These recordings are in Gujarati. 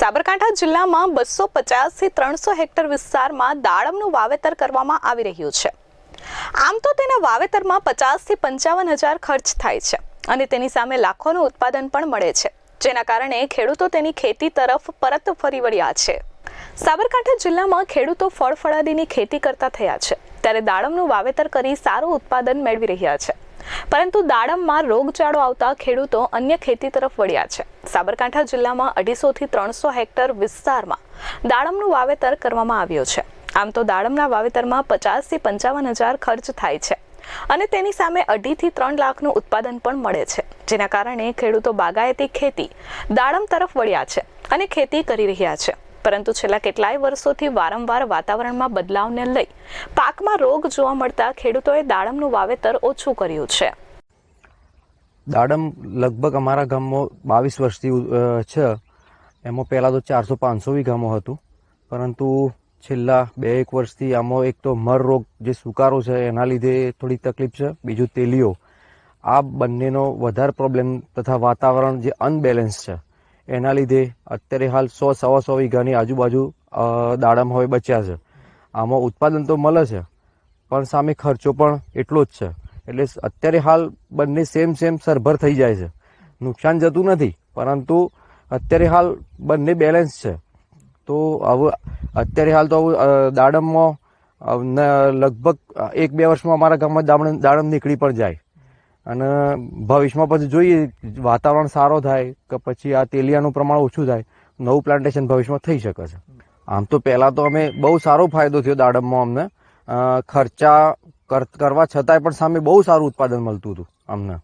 સાબરકાંઠા જિલ્લામાં બસો પચાસથી ત્રણસો હેક્ટર વિસ્તારમાં દાડમનું વાવેતર કરવામાં આવી રહ્યું છે. આમ તો તેના વાવેતરમાં પચાસથી પંચાવન હજાર ખર્ચ થાય છે અને તેની સામે લાખોનું ઉત્પાદન પણ મળે છે. જેના કારણે ખેડૂતો તેની ખેતી તરફ પરત ફરી વળ્યા છે. સાબરકાંઠા જિલ્લામાં ખેડૂતો ફળ ફળાદીની ખેતી કરતા થયા છે. ત્યારે દાડમનું વાવેતર કરી સારું ઉત્પાદન મેળવી રહ્યા છે. પરંતુ દાડમમાં રોગચાળો આવતા ખેડૂતો અન્ય ખેતી તરફ વળ્યા છે. સાબરકાંઠા જિલ્લામાં અઢીસોથી ત્રણસો હેક્ટર વિસ્તારમાં દાડમનું વાવેતર કરવામાં આવ્યું છે. આમ તો દાડમના વાવેતરમાં પચાસથી પંચાવન હજાર ખર્ચ થાય છે અને તેની સામે અઢીથી ત્રણ લાખનું ઉત્પાદન પણ મળે છે. જેના કારણે ખેડૂતો બાગાયતી ખેતી દાડમ તરફ વળ્યા છે અને ખેતી કરી રહ્યા છે. પરંતુ છેલ્લા કેટલાય વર્ષોથી વારંવાર વાતાવરણમાં બદલાવને લઈ પાકમાં રોગ જોવા મળતા ખેડૂતોએ દાડમનું વાવેતર ઓછું કર્યું છે. દાડમ લગભગ અમારા ગામમાં બાવીસ વર્ષથી છે. એમાં પહેલાં તો ચારસો પાંચસો વીઘામાં હતું. પરંતુ છેલ્લા બે એક વર્ષથી આમાં એક તો મર રોગ જે સુકારો છે, એના લીધે થોડી તકલીફ છે. બીજું તેલીઓ. આ બંનેનો વધારે પ્રોબ્લેમ તથા વાતાવરણ જે અનબેલેન્સ છે એના લીધે અત્યારે હાલ સો, સવા સો વીઘાની આજુબાજુ દાડમ હવે બચ્યા છે. આમાં ઉત્પાદન તો મળે છે, પણ સામે ખર્ચો પણ એટલો જ છે. એટલે અત્યારે હાલ બંને સેમ સેમ સરભર થઈ જાય છે. નુકસાન જતું નથી, પરંતુ અત્યારે હાલ બંને બેલેન્સ છે. તો હવે અત્યારે હાલ તો દાડમમાં લગભગ એક બે વર્ષમાં અમારા ગામમાં દાડમ દાડમ નીકળી પણ જાય. અને ભવિષ્યમાં પછી જોઈએ વાતાવરણ સારો થાય કે પછી આ તેલિયાનું પ્રમાણ ઓછું થાય નવું પ્લાન્ટેશન ભવિષ્યમાં થઈ શકે છે. આમ તો પહેલાં તો અમે બહુ સારો ફાયદો થયો દાડમમાં અમને. ખર્ચા કર- કરવા છતાંય પણ સામે બહુ સારું ઉત્પાદન મળતું હતું અમને.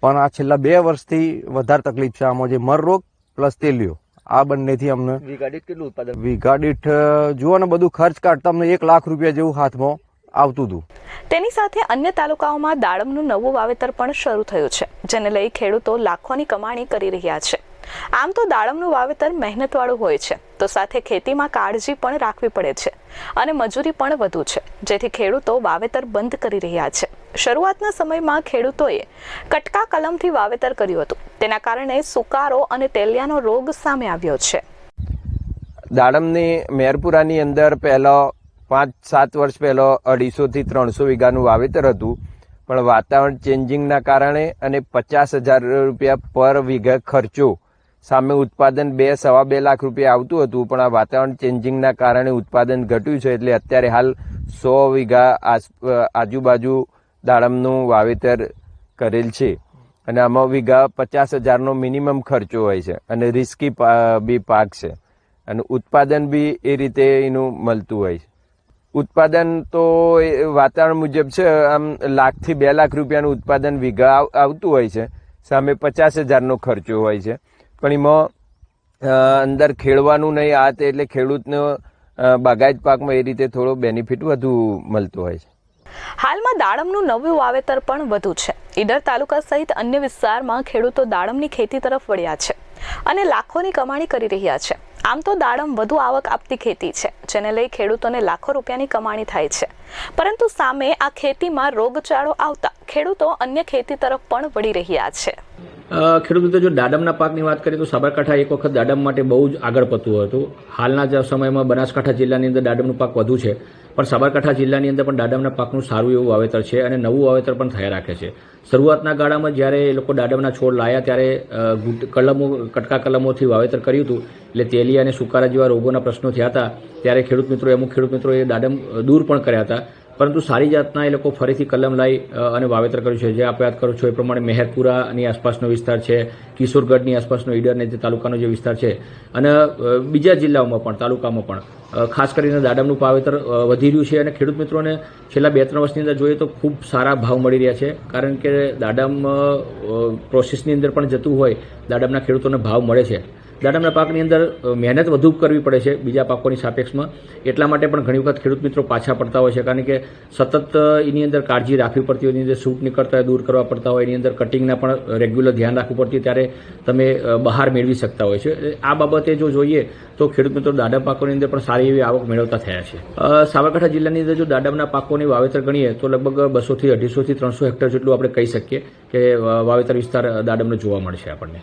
પણ આ છેલ્લા બે વર્ષથી વધારે તકલીફ છે આમાં જે મર રોગ પ્લસ તેલિયો. આ બંનેથી અમને વીઘા દીઠ કેટલું ઉત્પાદન? વીઘા દીઠ જુઓ ને બધું ખર્ચ કાઢતા અમને એક લાખ રૂપિયા જેવું હાથમાં આવતું હતું. તેની સાથે અન્ય તાલુકાઓમાં દાડમનું નવું વાવેતર પણ શરૂ થયું છે જેને લઈ ખેડૂતો લાખોની કમાણી કરી રહ્યા છે. આમ તો દાડમનું વાવેતર મહેનતવાળું હોય છે તો સાથે ખેતીમાં કાળજી પણ રાખવી પડે છે અને મજૂરી પણ વધુ છે જેથી ખેડૂતો વાવેતર બંધ કરી રહ્યા છે. શરૂઆતના સમયમાં ખેડૂતોએ કટકા કલમથી વાવેતર કર્યું હતું તેના કારણે સુકારો અને તેલિયાનો રોગ સામે આવ્યો છે. દાડમની મેરપુરાની અંદર પહેલો પાંચ સાત વર્ષ પહેલો અઢીસોથી ત્રણસો વીઘાનું વાવેતર હતું. પણ વાતાવરણ ચેન્જિંગના કારણે અને પચાસ હજાર રૂપિયા પર વીઘા ખર્ચો સામે ઉત્પાદન બે સવા બે લાખ રૂપિયા આવતું હતું. પણ આ વાતાવરણ ચેન્જિંગના કારણે ઉત્પાદન ઘટ્યું છે એટલે અત્યારે હાલ સો વીઘા આજુબાજુ દાડમનું વાવેતર કરેલ છે. અને આમાં વીઘા પચાસ હજારનો મિનિમમ ખર્ચો હોય છે અને રિસ્કી બી પાક છે. અને ઉત્પાદન બી એ રીતે એનું મળતું હોય છે. ઉત્પાદન તો વાતાવરણ મુજબ છે, આમ લાખથી બે લાખ રૂપિયાનું ઉત્પાદન વીઘા આવતું હોય છે. સામે પચાસ હજારનો ખર્ચો હોય છે. પણ એમાં અંદર ખેડવાનું નહીં, આ તે એટલે ખેડૂતનો બાગાયત પાકમાં એ રીતે થોડો બેનિફિટ વધુ મળતો હોય છે. હાલમાં દાડમનું નવું વાવેતર પણ વધુ છે. ઈડર તાલુકા સહિત અન્ય વિસ્તારમાં ખેડૂતો દાડમની ખેતી તરફ વળ્યા છે અને લાખોની કમાણી કરી રહ્યા છે. આમ તો દાડમ વધુ આવક આપતી ખેતી છે, જેને લઈ ખેડૂતોને લાખો રૂપિયાની કમાણી થાય છે. પરંતુ સામે આ ખેતીમાં રોગચાળો આવતા ખેડૂતો અન્ય ખેતી તરફ પણ વળી રહ્યા છે. ખેડૂત મિત્રો, જો દાડમના પાકની વાત કરીએ તો સાબરકાંઠા એક વખત દાડમ માટે બહુ જ આગળ પડતું હતું. હાલના જ સમયમાં બનાસકાંઠા જિલ્લાની અંદર દાડમનું પાક વધુ છે, પણ સાબરકાંઠા જિલ્લાની અંદર પણ દાડમના પાકનું સારું એવું વાવેતર છે અને નવું વાવેતર પણ થયા રાખે છે. શરૂઆતના ગાળામાં જ્યારે એ લોકો દાડમના છોડ લાયા ત્યારે કલમો, કટકા કલમોથી વાવેતર કર્યું હતું, એટલે તેલિયા અને સુકારા જેવા રોગોના પ્રશ્નો થયા હતા, ત્યારે ખેડૂત મિત્રો, અમુક ખેડૂત મિત્રોએ દાડમ દૂર પણ કર્યા હતા. પરંતુ સારી જાતના એ લોકો ફરીથી કલમ લાવી અને વાવેતર કર્યું છે. જે આપ યાદ કરો છો એ પ્રમાણે મહેરપુરાની આસપાસનો વિસ્તાર છે, કિશોરગઢની આસપાસનો ઈડર ને જે તાલુકાનો જે વિસ્તાર છે, અને બીજા જિલ્લાઓમાં પણ, તાલુકામાં પણ ખાસ કરીને દાડમનું વાવેતર વધી રહ્યું છે અને ખેડૂત મિત્રોને છેલ્લા બે ત્રણ વર્ષની અંદર જોઈએ તો ખૂબ સારા ભાવ મળી રહ્યા છે. કારણ કે દાડમ પ્રોસેસની અંદર પણ જતું હોય, દાડમના ખેડૂતોને ભાવ મળે છે. દાડમના પાકની અંદર મહેનત વધુ કરવી પડે છે બીજા પાકોની સાપેક્ષમાં. એટલા માટે પણ ઘણી વખત ખેડૂત મિત્રો પાછા પડતા હોય છે, કારણ કે સતત એની અંદર કાળજી રાખવી પડતી હોય, એની અંદર સૂટ નીકળતા હોય, દૂર કરવા પડતા હોય, એની અંદર કટિંગના પણ રેગ્યુલર ધ્યાન રાખવું પડતી ત્યારે તમે બહાર મેળવી શકતા હોય છે. આ બાબતે જો જોઈએ, તો ખેડૂત મિત્રો દાડમ પાકોની અંદર પણ સારી એવી આવક મેળવતા થયા છે. સાબરકાંઠા જિલ્લાની અંદર જો દાડમના પાકોની વાવેતર ગણીએ, તો લગભગ બસોથી અઢીસોથી ત્રણસો હેક્ટર જેટલું આપણે કહી શકીએ કે વાવેતર વિસ્તાર દાડમનો જોવા મળશે આપણને.